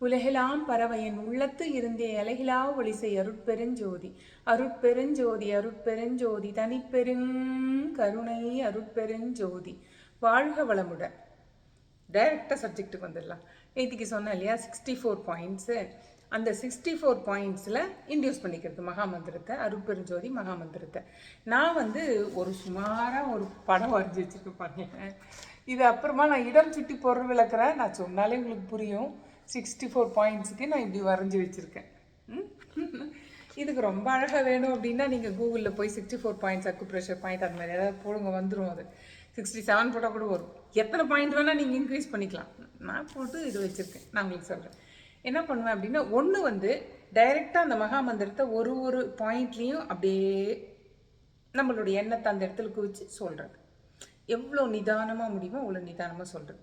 உலகெலாம் பறவையின் உள்ளத்து இருந்தே அலகிலா ஒளிசை அருட்பெருஞ்சோதி. அருட்பெருஞ்சோதி அருட்பெருஞ்சோதி தனிப்பெருங் கருணை அருட்பெருஞ்சோதி. வாழ்க வளமுடன் டைரக்டாக சப்ஜெக்ட்டுக்கு வந்துடலாம். நேற்றுக்கு சொன்னேன் இல்லையா சிக்ஸ்டி ஃபோர் பாயிண்ட்ஸு அந்த சிக்ஸ்டி ஃபோர் பாயிண்ட்ஸில் இன்டியூஸ் பண்ணிக்கிறது மகாமந்திரத்தை அருட்பெருஞ்சோதி மகாமந்திரத்தை. நான் வந்து ஒரு சுமாராக ஒரு படம் வரைஞ்சி வச்சுருக்கேன் பாருங்க. இது அப்புறமா நான் இடம் சுட்டி பொருள் விளக்குறேன். நான் சொன்னாலே உங்களுக்கு புரியும். சிக்ஸ்டி ஃபோர் பாயிண்ட்ஸுக்கு நான் இப்படி வரைஞ்சி வச்சுருக்கேன். ம்? இதுக்கு ரொம்ப அழகாக வேணும் அப்படின்னா நீங்கள் கூகுளில் போய் sixty four points acupressure point அந்த மாதிரி ஏதாவது போடுங்க வந்துடும் அது. சிக்ஸ்டி செவன் போட்டால் கூட வரும். எத்தனை பாயிண்ட் வேணால் நீங்கள் இன்க்ரீஸ் பண்ணிக்கலாம். நான் போட்டு இது வச்சுருக்கேன். நான் உங்களுக்கு சொல்கிறேன் என்ன பண்ணுவேன் அப்படின்னா ஒன்று வந்து டைரெக்டாக அந்த மகாமந்திரத்தை ஒரு ஒரு பாயிண்ட்லேயும் அப்படியே நம்மளுடைய எண்ணத்தை அந்த இடத்துல குவிச்சு சொல்கிறது எவ்வளோ நிதானமாக முடியுமோ அவ்வளோ நிதானமாக சொல்கிறது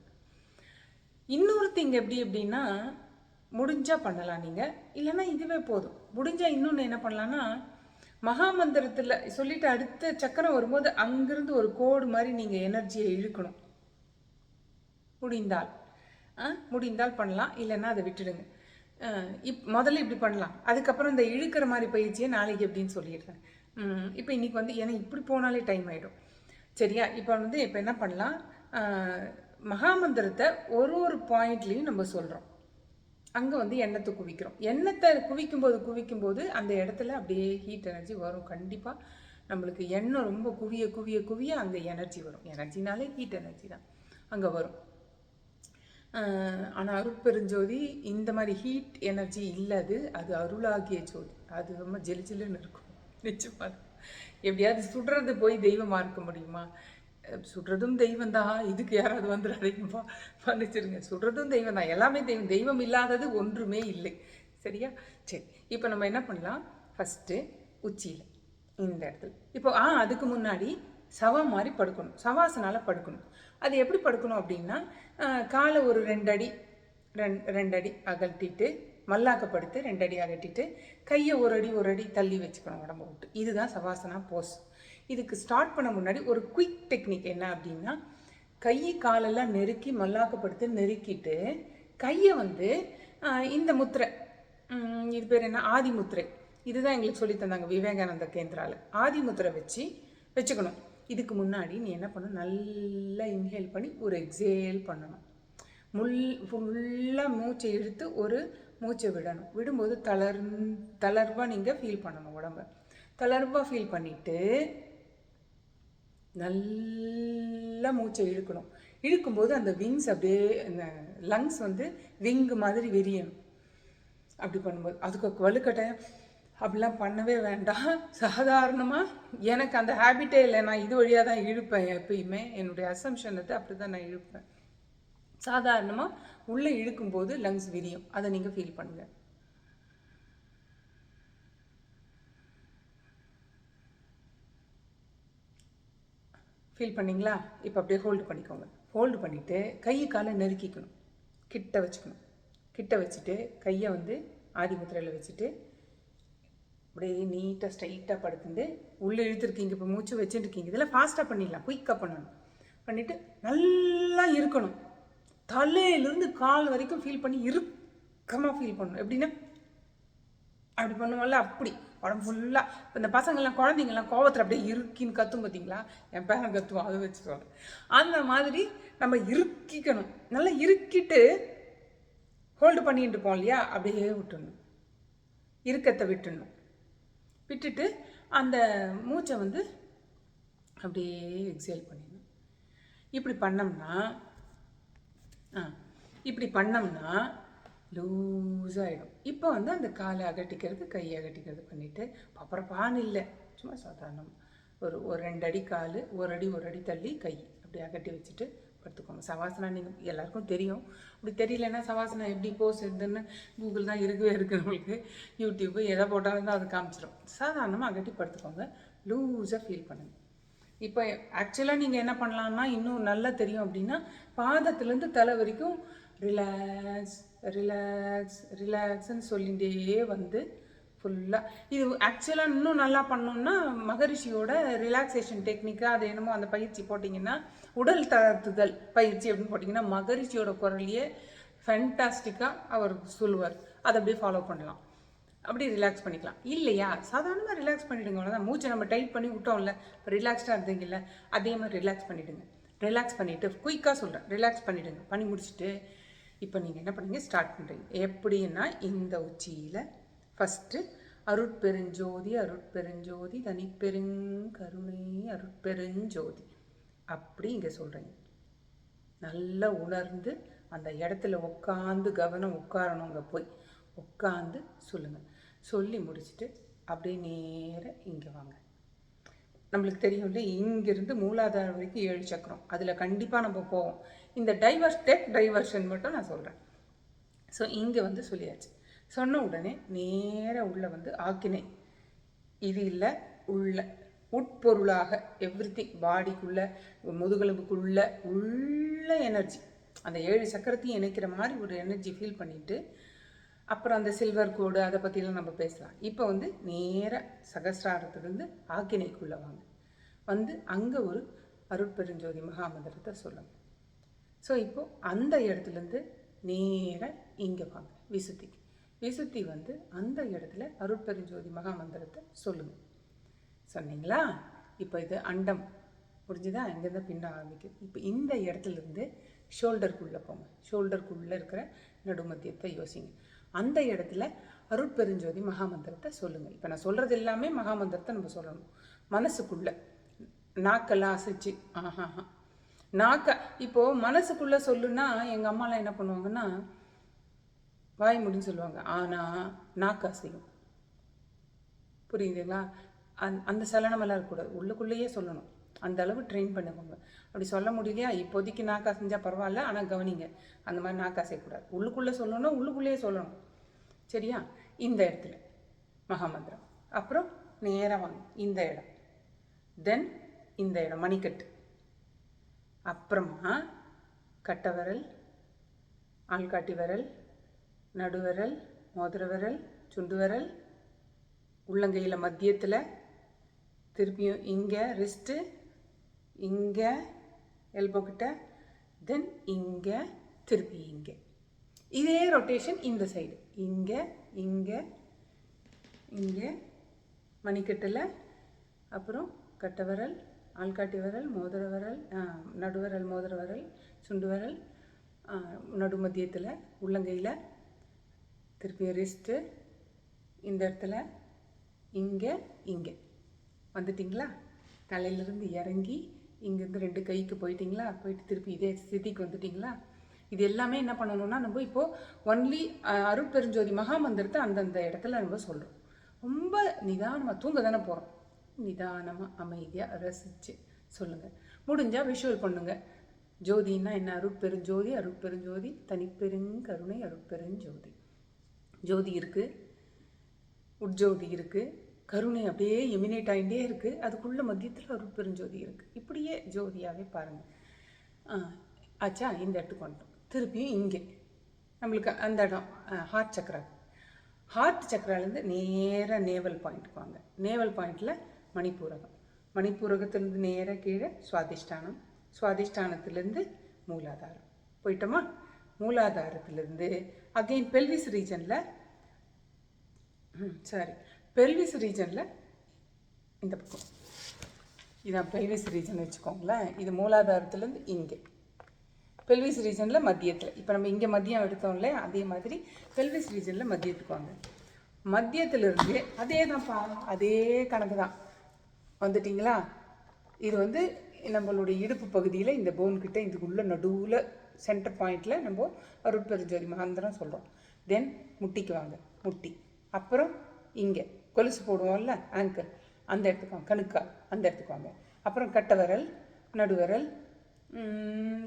இன்னொரு திங் எப்படி எப்படின்னா முடிஞ்சால் பண்ணலாம் நீங்கள் இல்லைன்னா இதுவே போதும். முடிஞ்சால் இன்னொன்று என்ன பண்ணலான்னா மகாமந்திரத்தில் சொல்லிட்டு அடுத்த சக்கரம் வரும்போது அங்கிருந்து ஒரு கோடு மாதிரி நீங்கள் எனர்ஜியை இழுக்கணும். முடிந்தால். ஆ, முடிந்தால் பண்ணலாம். இல்லைன்னா அதை விட்டுடுங்க. இப் முதல்ல இப்படி பண்ணலாம். அதுக்கப்புறம் இந்த இழுக்கிற மாதிரி பயிற்சியை நாளைக்கு எப்படின்னு சொல்லிடுறேன். இப்போ இன்னைக்கு வந்து ஏன்னா இப்படி போனாலே டைம் ஆகிடும் சரியா? இப்போ வந்து இப்போ என்ன பண்ணலாம்? மகாமந்திரத்தை ஒரு ஒரு பாயிண்ட்லேயும் நம்ம சொல்கிறோம் அங்கே வந்து எண்ணத்தை குவிக்கிறோம். எண்ணத்தை குவிக்கும்போது குவிக்கும்போது அந்த இடத்துல அப்படியே ஹீட் எனர்ஜி வரும். கண்டிப்பாக நம்மளுக்கு எண்ணம் ரொம்ப குவிய குவிய குவிய அங்கே எனர்ஜி வரும். எனர்ஜினாலே ஹீட் எனர்ஜி தான். அங்கே வரும். ஆனால் அருட்பெருஞ்சோதி இந்த மாதிரி ஹீட் எனர்ஜி இல்லை அது அது அருளாகிய ஜோதி. அது ரொம்ப ஜெலி ஜெலுன்னு இருக்கும். நிச்சயமாக எப்படியாவது சுடுறது போய் தெய்வமாக இருக்க முடியுமா? சுடுறதும் தெய்வம் தான் இதுக்கு யாராவது வந்துடாதீங்கப்பா மன்னிச்சிருங்க சுடுறதும் தெய்வம் தான் எல்லாமே தெய்வம். தெய்வம் இல்லாதது ஒன்றுமே இல்லை. சரியா? சரி. இப்போ நம்ம என்ன பண்ணலாம்? ஃபஸ்ட்டு உச்சியில் இந்த இடத்துல. இப்போ ஆ அதுக்கு முன்னாடி சவா மாதிரி படுக்கணும். சவாசனால படுக்கணும். அது எப்படி படுக்கணும் அப்படின்னா காலை ஒரு ரெண்டு அடி ரெண் ரெண்டடி அடி அகட்டிட்டு மல்லாக்கப்படுத்து ரெண்டடி அகட்டிட்டு கையை ஒரு அடி ஒரு அடி தள்ளி வச்சுக்கணும் உடம்ப விட்டு. இதுதான் சவாசனா போஸ் இதுக்கு ஸ்டார்ட் பண்ண முன்னாடி ஒரு குயிக் டெக்னிக் என்ன அப்படின்னா கை காலெல்லாம் நெருக்கி மல்லாக்கப்படுத்து நெருக்கிட்டு கையை வந்து இந்த முத்திரை இது பேர் என்ன? ஆதி முத்திரை. இதுதான் எங்களுக்கு சொல்லி தந்தாங்க விவேகானந்த கேந்திராவில் ஆதி முத்திரை வச்சு வச்சுக்கணும். இதுக்கு முன்னாடி நீ என்ன பண்ணணும்? நல்லா இன்ஹேல் பண்ணி ஒரு எக்ஸேல் பண்ணணும். முள் ஃபுல்லாக மூச்சை இழுத்து ஒரு மூச்சை விடணும். விடும்போது தளர் தளர்வாக நீங்கள் ஃபீல் பண்ணணும் உடம்ப. தளர்வாக ஃபீல் பண்ணிவிட்டு நல்லா மூச்சை இழுக்கணும். இழுக்கும்போது அந்த விங்ஸ் அப்படியே அந்த லங்ஸ் வந்து விங்கு மாதிரி விரியணும் அப்படி பண்ணும்போது அதுக்கு வலுக்கட்டாயம் அப்படிலாம் பண்ணவே வேண்டாம். சாதாரணமாக எனக்கு அந்த ஹேபிட்டே இல்லை. நான் இது வழியாக தான் இழுப்பேன் எப்பயுமே. என்னுடைய அசம்ஷனத்தை அப்படி தான் நான் இழுப்பேன். சாதாரணமாக உள்ளே இழுக்கும்போது லங்ஸ் விரியும். அதை நீங்கள் ஃபீல் பண்ணுங்கள் ஃபீல் பண்ணீங்களா? இப்போ அப்படியே ஹோல்டு பண்ணிக்கோங்க. ஹோல்டு பண்ணிவிட்டு கை காலை நெருக்கிக்கணும். கிட்ட வச்சுக்கணும். கிட்ட வச்சுட்டு கையை வந்து ஆதி முத்திரையில் வச்சுட்டு அப்படியே நீட்டாக ஸ்ட்ரைட்டாக படுத்துட்டு உள்ளே இழுத்துருக்கீங்க. இப்போ மூச்சு வச்சுருக்கீங்க. இதெல்லாம் ஃபாஸ்ட்டாக பண்ணிடலாம். குயிக்காக பண்ணணும். பண்ணிவிட்டு நல்லா இருக்கணும். தலையிலேருந்து கால் வரைக்கும் ஃபீல் பண்ணி இறுக்கமாக ஃபீல் பண்ணணும். எப்படின்னா அப்படி பண்ணுவோம்ல அப்படி. உடம்பு ஃபுல்லாக இப்போ இந்த பசங்கள்லாம் குழந்தைங்கள்லாம் கோவத்தில் அப்படியே இறுக்கின்னு கத்தும் பார்த்தீங்களா என் பேரன் கத்துவோம் அதை வச்சு சொல்கிறேன் அந்த மாதிரி நம்ம இறுக்கிக்கணும். நல்லா இறுக்கிட்டு ஹோல்டு பண்ணிட்டு இருப்போம் இல்லையா? அப்படியே விட்டுடணும் இறுக்கத்தை விட்டுடணும் விட்டுட்டு அந்த மூச்சை வந்து அப்படியே எக்ஸேல் பண்ணிடணும். இப்படி பண்ணோம்னா ஆ இப்படி பண்ணோம்னா லூஸ் ஆகிடும் இப்போ வந்து அந்த காலை அகட்டிக்கிறது கையை அகட்டிக்கிறது பண்ணிவிட்டு பப்பரப்பான்னு இல்லை. சும்மா சாதாரணம் ஒரு ஒரு ரெண்டு அடி கால் ஒரு அடி ஒரு அடி தள்ளி கை அப்படி அகட்டி வச்சுட்டு படுத்துக்கோங்க. சவாசனா நீங்கள் எல்லாருக்கும் தெரியும். அப்படி தெரியலன்னா சவாசனா எப்படி போஸ் இருந்துன்னு கூகுள் தான் இருக்கவே இருக்குது நம்மளுக்கு. யூடியூப்பு எதை போட்டாலும் தான் அது காமிச்சிடும் சாதாரணமாக அகட்டி படுத்துக்கோங்க. லூஸாக ஃபீல் பண்ணுங்கள் இப்போ ஆக்சுவலாக நீங்கள் என்ன பண்ணலாம்னா இன்னும் நல்லா தெரியும் அப்படின்னா பாதத்துலேருந்து தலை வரைக்கும் ரிலாக்ஸ் ரிலாக்ஸ் ரிலாக்ஸ்ன்னு சொல்லிகிட்டே வந்து ஃபுல்லாக இது ஆக்சுவலாக இன்னும் நல்லா பண்ணோம்னா மகரிஷியோட ரிலாக்ஸேஷன் டெக்னிக்காக அது என்னமோ அந்த பயிற்சி போட்டிங்கன்னா உடல் தளர்த்துதல் பயிற்சி அப்படின்னு போட்டிங்கன்னா மகரிஷியோட குரலையே ஃபேண்டாஸ்டிக்காக அவர் சொல்லுவார். அதை அப்படியே ஃபாலோ பண்ணலாம். அப்படியே ரிலாக்ஸ் பண்ணிக்கலாம். இல்லையா? சாதாரணமாக ரிலாக்ஸ் பண்ணிவிடுங்க அவ்வளோதான் மூச்சை நம்ம டைட் பண்ணி விட்டோம்ல இப்போ ரிலாக்ஸ்டாக இருந்தீங்கல்ல அதே மாதிரி ரிலாக்ஸ் பண்ணிவிடுங்க ரிலாக்ஸ் பண்ணிவிட்டு குயிக்காக சொல்கிறேன் ரிலாக்ஸ் பண்ணிவிடுங்க பண்ணி முடிச்சுட்டு இப்போ நீங்கள் என்ன பண்ணீங்க? ஸ்டார்ட் பண்ணுறீங்க எப்படின்னா இந்த உச்சியில் ஃபஸ்ட்டு அருட்பெருஞ்சோதி அருட்பெருஞ்சோதி தனிப்பெருங்கருணை அருட்பெருஞ்சோதி. அப்படி இங்கே சொல்கிறீங்க நல்லா உணர்ந்து அந்த இடத்துல உட்காந்து கவனம் உட்காரணும் அங்கே போய். உட்காந்து சொல்லுங்கள் சொல்லி முடிச்சுட்டு அப்படியே நேராக இங்கே வாங்க. நம்மளுக்கு தெரியும்ல இங்கேருந்து மூலாதாரம் வரைக்கும் ஏழு சக்கரம். அதில் கண்டிப்பாக நம்ம போவோம். இந்த டைவர்ஸ் டெக் டைவர்ஷன் மட்டும் நான் சொல்கிறேன் ஸோ இங்கே வந்து சொல்லியாச்சு. சொன்ன உடனே நேராக உள்ள வந்து ஆக்கினை. இது இல்லை உள்ள. உட்பொருளாக எவ்ரி திங் பாடிக்குள்ள முதுகெலும்புக்குள்ள உள்ள எனர்ஜி அந்த ஏழு சக்கரத்தையும் இணைக்கிற மாதிரி ஒரு எனர்ஜி ஃபீல் பண்ணிட்டு அப்புறம் அந்த சில்வர் கோடு அதை பற்றிலாம் நம்ம பேசலாம். இப்போ வந்து நேராக சகசிராரத்துலேருந்து ஆக்கினைக்குள்ளே வாங்க. வந்து அங்கே ஒரு அருட்பெருஞ்சோதி மகாமந்திரத்தை சொல்லுங்கள் ஸோ இப்போது அந்த இடத்துலேருந்து நேராக இங்கே வாங்க. விசுத்திக்கு. விசுத்தி வந்து அந்த இடத்துல அருட்பெருஞ்சோதி மகாமந்திரத்தை சொல்லுங்கள் சொன்னீங்களா? இப்போ இது அண்டம். புரிஞ்சுதா? இங்கேருந்து பின்ன ஆரம்பிக்குது. இப்போ இந்த இடத்துலேருந்து ஷோல்டருக்குள்ளே போங்க. ஷோல்டருக்குள்ளே இருக்கிற நடுமத்தியத்தை யோசிங்க. அந்த இடத்துல அருட்பெருஞ்சோதி மகாமந்திரத்தை சொல்லுங்கள் இப்போ நான் சொல்கிறது எல்லாமே மகாமந்திரத்தை நம்ம சொல்லணும். மனசுக்குள்ளே. நாக்கெல்லாம் அசைச்சு. ஆஹா நாக்க இப்போது மனசுக்குள்ளே சொல்லுன்னா எங்கள் அம்மாலாம் என்ன பண்ணுவாங்கன்னா வாய் முடின்னு சொல்லுவாங்க. ஆனால் நாக்கு அசையும். புரியுதுங்களா? அந் அந்த சலனமெல்லாம் இருக்கக்கூடாது. உள்ளுக்குள்ளேயே சொல்லணும். அந்த அளவு ட்ரெயின் பண்ணுவாங்க அப்படி சொல்ல முடியலையா? இப்போதைக்கு நாக்கா செஞ்சால் பரவாயில்ல ஆனால் கவனிங்க. அந்த மாதிரி நாக்கா செய்யக்கூடாது உள்ளுக்குள்ளே சொல்லணும் உள்ளுக்குள்ளேயே சொல்லணும். சரியா? இந்த இடத்துல. மகாமந்திரம். அப்புறம் நேராக வாங்க. இந்த இடம். தென் இந்த இடம். மணிக்கட்டு. அப்புறமா கட்டை விரல் ஆள்காட்டி விரல் நடுவிரல் மோதிர விரல் சுண்டு விரல் உள்ளங்கையில் மத்தியத்தில் திருப்பியும் இங்கே ரிஸ்ட்டு இங்கே எல்போக்கிட்ட தென் இங்கே திருப்பி இங்கே. இதே ரொட்டேஷன் இந்த சைடு இங்கே இங்கே இங்கே மணிக்கட்டில் அப்புறம் கட்டவரல் ஆள்காட்டி விரல் மோதிர விரல் ஆ, நடுவிரல் மோதிர விரல் சுண்டு விரல் நடுமத்தியத்தில் நடு உள்ளங்கையில் திருப்பி ரிஸ்ட்டு இந்த இடத்துல இங்கே இங்கே. வந்துட்டிங்களா? தலையிலிருந்து இறங்கி இங்கேருந்து ரெண்டு கைக்கு போயிட்டிங்களா? போயிட்டு திருப்பி இதே ஸ்திதிக்கு வந்துட்டிங்களா? இது எல்லாமே என்ன பண்ணணும்னா நம்ம இப்போது ஒன்லி அருட்பெருஞ்சோதி மகாமந்திரத்தை அந்தந்த இடத்துல நம்ம சொல்கிறோம் ரொம்ப நிதானமாக தூங்க தானே போகிறோம் நிதானமாக அமைதியாக ரசித்து சொல்லுங்கள் முடிஞ்சால் விஷுவல் பண்ணுங்கள் ஜோதின்னா என்ன? அருட்பெருஞ்சோதி அருட்பெருஞ்சோதி தனிப்பெருங்கருணை அருட்பெருஞ்சோதி. ஜோதி இருக்குது உட்ஜோதி இருக்குது கருணை அப்படியே எமினேட் ஆகிட்டே இருக்குது அதுக்குள்ள மத்தியத்தில் அருட்பெருஞ்சோதி இருக்குது இப்படியே ஜோதியாகவே பாருங்கள் ஆச்சா இந்த இடத்துக்கு வந்துட்டோம். திருப்பியும் இங்கே. நம்மளுக்கு அந்த இடம் ஹார்ட் சக்கரா ஹார்ட் சக்கராலேருந்து நேராக நேவல் பாயிண்ட்டுக்கு வாங்க. நேவல் பாயிண்டில் மணிப்பூரகம். மணிப்பூரகத்திலிருந்து நேராக கீழே சுவாதிஷ்டானம். சுவாதிஷ்டானத்துலேருந்து மூலாதாரம். போயிட்டோமா? மூலாதாரத்திலேருந்து அகெயின் பெல்விஸ் ரீஜனில் ம் சரி பெல்விஸ் ரீஜனில் இந்த பக்கம். இதான் பெல்விஸ் ரீஜன் வச்சுக்கோங்களேன். இது மூலாதாரத்துலேருந்து இங்கே. பெல்விஸ் ரீஜனில் மத்தியத்தில். இப்போ நம்ம இங்கே மதியம் எடுத்தோம்ல அதே மாதிரி பெல்விஸ் ரீஜனில் மத்தியத்துக்கு வாங்க. மத்தியத்திலிருந்து அதே தான்ப்பா அதே கணக்கு தான் வந்துட்டிங்களா? இது வந்து நம்மளுடைய இடுப்பு பகுதியில் இந்த போன் இதுக்குள்ளே நடுவில் சென்டர் பாயிண்டில் நம்ம அருட்பெருஞ்சோதி மகாந்திரம் சொல்கிறோம் தென் முட்டிக்கு வாங்க. முட்டி. அப்புறம் இங்கே. கொலுசு போடுவோம்ல ஆங்கர் அந்த இடத்துக்கு வாங்க. கணுக்கால் அந்த இடத்துக்கு வாங்க. அப்புறம் கட்டை விரல் நடுவரல்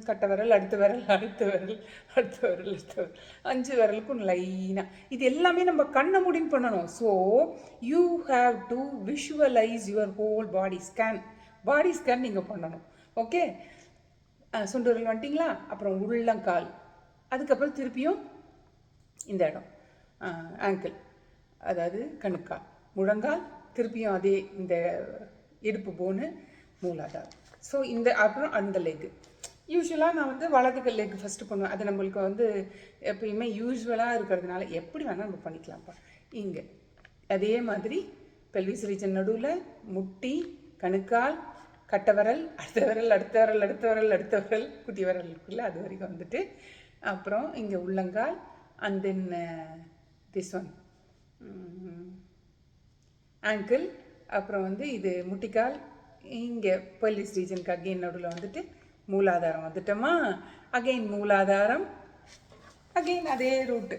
கட்டை விரல் அடுத்த விரல் அடுத்த விரல் அடுத்த விரல் அடுத்த விரல் அஞ்சு விரலுக்கும் லைனாக இது எல்லாமே நம்ம கண்ணை முடின்னு பண்ணணும் so you have to visualise your whole body scan body scan நீங்கள் பண்ணணும். ஓகே சுண்டு விரல் வந்துட்டிங்களா? அப்புறம் உள்ளங்கால். அதுக்கப்புறம் திருப்பியும் இந்த இடம். ஆங்கிள் அதாவது கணுக்கால். முழங்கால். திருப்பியும் அதே இந்த இடுப்பு போனு மூலாதாரம். ஸோ இந்த அப்புறம் அந்த லெக்கு யூஸ்வலாக நான் வந்து வலதுகள் லெக் ஃபஸ்ட்டு பண்ணுவேன். அது நம்மளுக்கு வந்து எப்பயுமே யூஸ்வலாக இருக்கிறதுனால எப்படி வேணால் நம்ம பண்ணிக்கலாம்ப்பா. இங்கே. அதே மாதிரி பெல்விஸ் ரீஜன் நடுவில் முட்டி கணுக்கால் கட்டை விரல் அடுத்த விரல் அடுத்த விரல் அடுத்த விரல் அடுத்த விரல் குட்டி விரல் இருக்குல்ல அது வரைக்கும் வந்துட்டு. அப்புறம் இங்கே உள்ளங்கால் and then this one angle அப்புறம் வந்து இது முட்டிக்கால் இங்கே பெல்விஸ் ரீஜனுக்கு அகெயின் நடுவில் வந்துட்டு மூலாதாரம் வந்துட்டோமா? அகெயின் மூலாதாரம் அகெயின் அதே ரூட்டு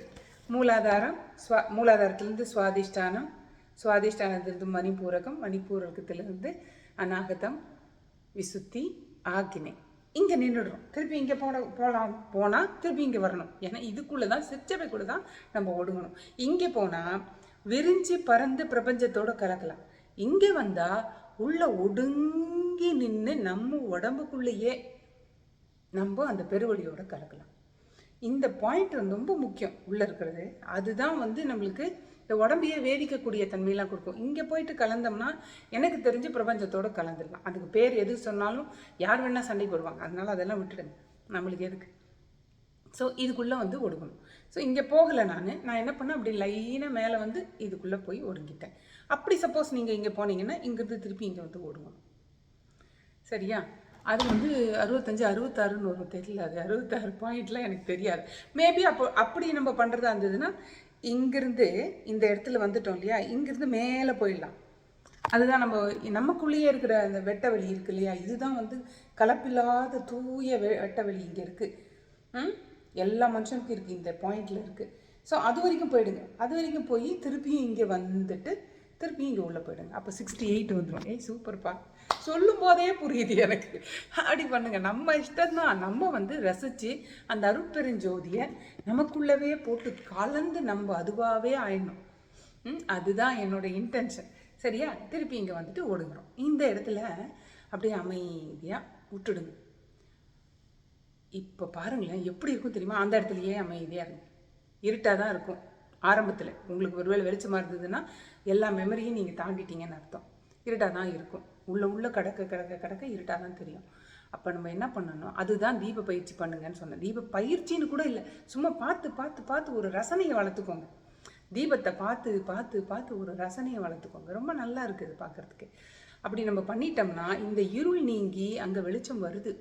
மூலாதாரம் ஸ்வா மூலாதாரத்துலேருந்து சுவாதிஷ்டானம் சுவாதிஷ்டானத்திலிருந்து மணிப்பூரகம் மணிப்பூரகத்துலேருந்து அநாகதம் விசுத்தி ஆக்கினை. இங்கே நின்றுடுறோம். திருப்பி இங்கே போன போகலாம் போனால் திருப்பி இங்கே வரணும். ஏன்னா இதுக்குள்ளே தான் சிற்றவை கூட தான் நம்ம ஒடுங்கணும். இங்கே போனால் விரிஞ்சு பறந்து பிரபஞ்சத்தோடு கலக்கலாம். இங்கே வந்தால் உள்ள ஒடுங்கி நின்று நம்ம உடம்புக்குள்ளேயே நம்ம அந்த பெருவழியோட கலக்கலாம். இந்த பாயிண்ட் ரொம்ப முக்கியம் உள்ளே இருக்கிறது. அதுதான் வந்து நம்மளுக்கு இந்த உடம்பையே வேதிக்கக்கூடிய தன்மையெல்லாம் கொடுக்கும். இங்கே போயிட்டு கலந்தோம்னா எனக்கு தெரிஞ்சு பிரபஞ்சத்தோடு கலந்துடலாம். அதுக்கு பேர் எது சொன்னாலும் யார் வேணால் சண்டை போடுவாங்க அதனால அதெல்லாம் விட்டுடுங்க. நம்மளுக்கு எதுக்கு? ஸோ இதுக்குள்ளே வந்து ஒடுங்கணும் ஸோ இங்கே போகலை நான். நான் என்ன பண்ணேன்? அப்படி லைனாக மேலே வந்து இதுக்குள்ளே போய் ஒடுங்கிட்டேன். அப்படி சப்போஸ் நீங்கள் இங்கே போனீங்கன்னா இங்கேருந்து திருப்பி இங்கே வந்து ஓடுங்கணும் சரியா? அது வந்து அறுபத்தஞ்சு அறுபத்தாறுன்னு வரும் தெரியல. அது அறுபத்தாறு பாயிண்ட்லாம் எனக்கு தெரியாது. மேபி அப்போ அப்படி நம்ம பண்ணுறதா இருந்ததுன்னா இங்கிருந்து இந்த இடத்துல வந்துட்டோம் இல்லையா? இங்கிருந்து மேலே போயிடலாம். அதுதான் நம்ம நமக்குள்ளேயே இருக்கிற அந்த வெட்ட வெளி இருக்கு இல்லையா? இதுதான் வந்து கலப்பில்லாத தூய வெ வெட்ட வெளி இங்கே இருக்குது ம்? எல்லா மனுஷனுக்கும் இருக்குது இந்த பாயிண்டில் இருக்குது ஸோ அது வரைக்கும் போயிடுங்க. அது வரைக்கும் போய் திருப்பியும் இங்கே வந்துட்டு திருப்பியும் இங்கே உள்ளே போயிடுங்க. அப்போ சிக்ஸ்டி எயிட் வந்துடும் ஏய் சூப்பர்ப்பா சொல்லும் போதே புரியுது எனக்கு. அப்படி பண்ணுங்க. நம்ம இஷ்டம்தான். நம்ம வந்து ரசித்து அந்த அருட்பெருஞ்சோதியை நமக்குள்ளவே போட்டு கலந்து நம்ம அதுவாகவே ஆயிடணும். ம், அதுதான் என்னோட இன்டென்ஷன் சரியா? திருப்பி இங்கே வந்துட்டு ஓடுகிறோம் இந்த இடத்துல அப்படியே அமைதியாக விட்டுடுங்க. இப்போ பாருங்களேன் எப்படி இருக்கும் தெரியுமா? அந்த இடத்துலையே அமைதியாக இருக்கும் இருட்டாக தான் இருக்கும். ஆரம்பத்தில் உங்களுக்கு ஒருவேளை வெளிச்சமாக இருந்ததுன்னா எல்லா மெமரியும் நீங்கள் தாண்டிட்டீங்கன்னு அர்த்தம். இருட்டாக தான் இருக்கும். உள்ளே உள்ளே கடக்க கடக்க கடக்க இருட்டாக தான் தெரியும். அப்போ நம்ம என்ன பண்ணணும்? அதுதான் தீப பயிற்சி பண்ணுங்கன்னு சொன்னேன். தீப பயிற்சின்னு கூட இல்லை. சும்மா பார்த்து பார்த்து பார்த்து ஒரு ரசனையை வளர்த்துக்கோங்க. தீபத்தை பார்த்து பார்த்து பார்த்து ஒரு ரசனையை வளர்த்துக்கோங்க. ரொம்ப நல்லா இருக்குது பார்க்குறதுக்கு. அப்படி நம்ம பண்ணிட்டோம்னா இந்த இருள் நீங்கி அங்கே வெளிச்சம் வருது.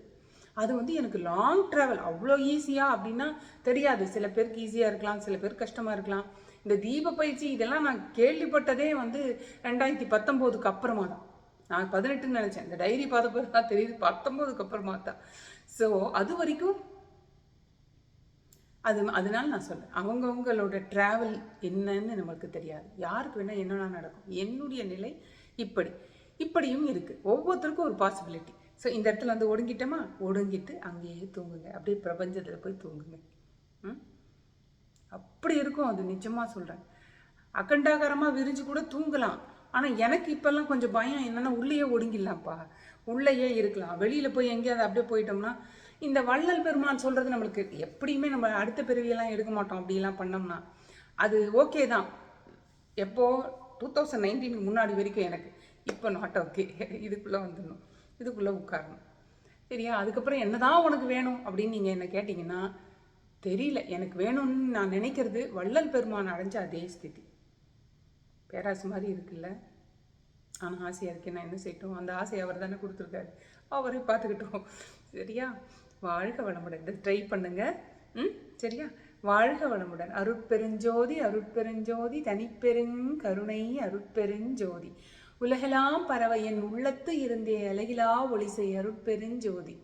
அது வந்து எனக்கு லாங் ட்ராவல் அவ்வளோ ஈஸியாக அப்படின்னா தெரியாது. சில பேருக்கு ஈஸியாக இருக்கலாம் சில பேர் கஷ்டமாக இருக்கலாம். இந்த தீப பயிற்சி இதெல்லாம் நான் கேள்விப்பட்டதே வந்து ரெண்டாயிரத்தி பத்தொம்போதுக்கு அப்புறமா தான் நான் பதினெட்டுன்னு நினச்சேன். இந்த டைரி பார்த்த பிறகு தான் தெரியுது. பத்தொம்போதுக்கு அப்புறமா தான் ஸோ அது வரைக்கும் அது அதனால நான் சொல்கிறேன் அவங்கவுங்களோட ட்ராவல் என்னன்னு நமக்கு தெரியாது. யாருக்கு வேணால் என்னென்ன நடக்கும். என்னுடைய நிலை இப்படி. இப்படியும் இருக்குது ஒவ்வொருத்தருக்கும் ஒரு பாசிபிலிட்டி ஸோ இந்த இடத்துல வந்து ஒடுங்கிட்டோமா? ஒடுங்கிட்டு அங்கேயே தூங்குங்க. அப்படியே பிரபஞ்சத்தில் போய் தூங்குங்க. ம்? அப்படி இருக்கும் அது நிஜமாக சொல்கிறேன் அகண்டாகரமாக விரிஞ்சு கூட தூங்கலாம். ஆனால் எனக்கு இப்போல்லாம் கொஞ்சம் பயம் என்னென்னா உள்ளேயே ஒடுங்கிடலாம்ப்பா. உள்ளேயே இருக்கலாம். வெளியில் போய் எங்கேயாவது அப்படியே போயிட்டோம்னா இந்த வள்ளல் பெருமான் சொல்கிறது நம்மளுக்கு எப்படியுமே நம்ம அடுத்த பிறவியெல்லாம் எடுக்க மாட்டோம். அப்படிலாம் பண்ணோம்னா அது ஓகே தான். எப்போது டூ தௌசண்ட் நைன்டீனுக்கு முன்னாடி வரைக்கும் எனக்கு. இப்போ நாட் ஓகே இதுக்குள்ளே வந்துடணும். இதுக்குள்ளே உட்காரணும். சரியா? அதுக்கப்புறம் என்னதான் உனக்கு வேணும் அப்படின்னு நீங்கள் என்ன கேட்டிங்கன்னா தெரியல. எனக்கு வேணும்னு நான் நினைக்கிறது வள்ளல் பெருமான் அடைஞ்ச அதே ஸ்திதி. பேராசு மாதிரி இருக்குல்ல? ஆனால் ஆசையாக இருக்கேன். நான் என்ன செய்யட்டும்? அந்த ஆசையை அவர் தானே கொடுத்துருக்காரு. அவரே பார்த்துக்கிட்டோம். சரியா? வாழ்க வளமுடன். இதை ட்ரை பண்ணுங்க. ம்? சரியா? வாழ்க வளமுடன். அருட்பெருஞ்சோதி அருட்பெருஞ்சோதி தனிப்பெருங்கருணை அருட்பெருஞ்சோதி. உலகெல்லாம் பறவை என் உள்ளத்து இருந்தே அழகிலா ஒளிசை அருட்பெருஞ்சோதி